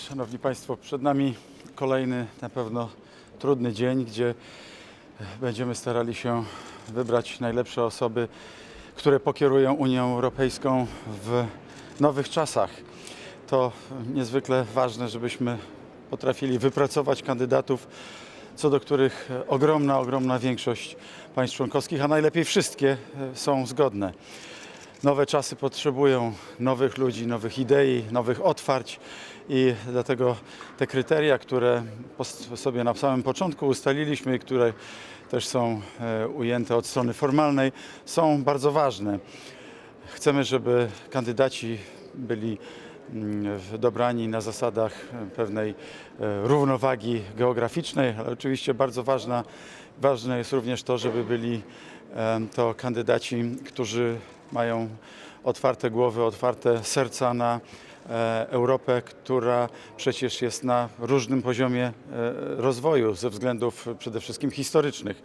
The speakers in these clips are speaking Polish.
Szanowni Państwo, przed nami kolejny na pewno trudny dzień, gdzie będziemy starali się wybrać najlepsze osoby, które pokierują Unią Europejską w nowych czasach. To niezwykle ważne, żebyśmy potrafili wypracować kandydatów, co do których ogromna, ogromna większość państw członkowskich, a najlepiej wszystkie są zgodne. Nowe czasy potrzebują nowych ludzi, nowych idei, nowych otwarć i dlatego te kryteria, które sobie na samym początku ustaliliśmy i które też są e, ujęte od strony formalnej, są bardzo ważne. Chcemy, żeby kandydaci byli dobrani na zasadach e, pewnej e, równowagi geograficznej, ale oczywiście bardzo ważna, ważne jest również to, żeby byli em, to kandydaci, którzy mają otwarte głowy, otwarte serca na e, Europę, która przecież jest na różnym poziomie e, rozwoju ze względów przede wszystkim historycznych.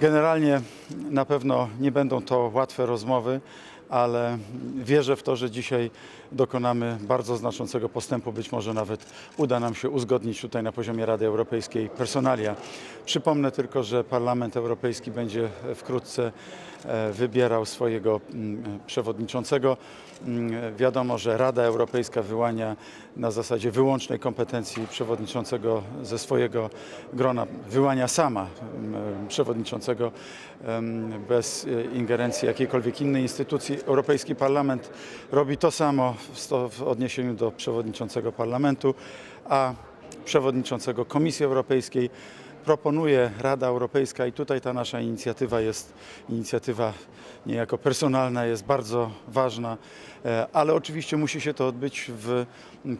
Generalnie na pewno nie będą to łatwe rozmowy, ale wierzę w to, że dzisiaj dokonamy bardzo znaczącego postępu. Być może nawet uda nam się uzgodnić tutaj na poziomie Rady Europejskiej personalia. Przypomnę tylko, że Parlament Europejski będzie wkrótce wybierał swojego mm, przewodniczącego. Mm, Wiadomo, że Rada Europejska wyłania na zasadzie wyłącznej kompetencji przewodniczącego ze swojego grona, wyłania sama mm, przewodniczącego em, bez e, ingerencji jakiejkolwiek innej instytucji. Europejski Parlament robi to samo w odniesieniu do przewodniczącego Parlamentu, a przewodniczącego Komisji Europejskiej proponuje Rada Europejska i tutaj ta nasza inicjatywa jest inicjatywa niejako personalna, jest bardzo ważna, e, ale oczywiście musi się to odbyć w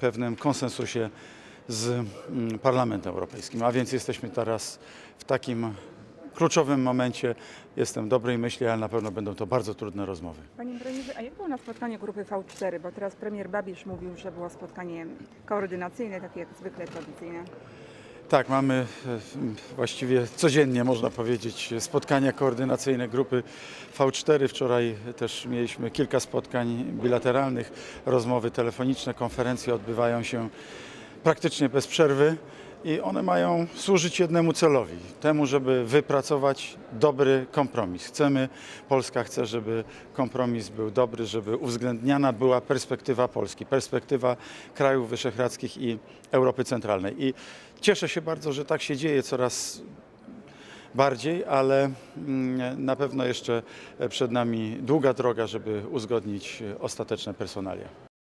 pewnym konsensusie z mm, Parlamentem Europejskim. A więc jesteśmy teraz w takim kluczowym momencie. Jestem dobrej myśli, ale na pewno będą to bardzo trudne rozmowy. Panie premierze, a jak było na spotkanie grupy V4? Bo teraz premier Babisz mówił, że było spotkanie koordynacyjne, takie jak zwykle tradycyjne. Tak, mamy e, właściwie codziennie, można powiedzieć, spotkania koordynacyjne grupy V4. Wczoraj też mieliśmy kilka spotkań bilateralnych, rozmowy telefoniczne, konferencje odbywają się praktycznie bez przerwy i one mają służyć jednemu celowi, temu, żeby wypracować dobry kompromis. Chcemy, Polska chce, żeby kompromis był dobry, żeby uwzględniana była perspektywa Polski, perspektywa krajów wyszehradzkich i Europy Centralnej. I cieszę się bardzo, że tak się dzieje coraz bardziej, ale mm, na pewno jeszcze przed nami długa droga, żeby uzgodnić ostateczne personalia.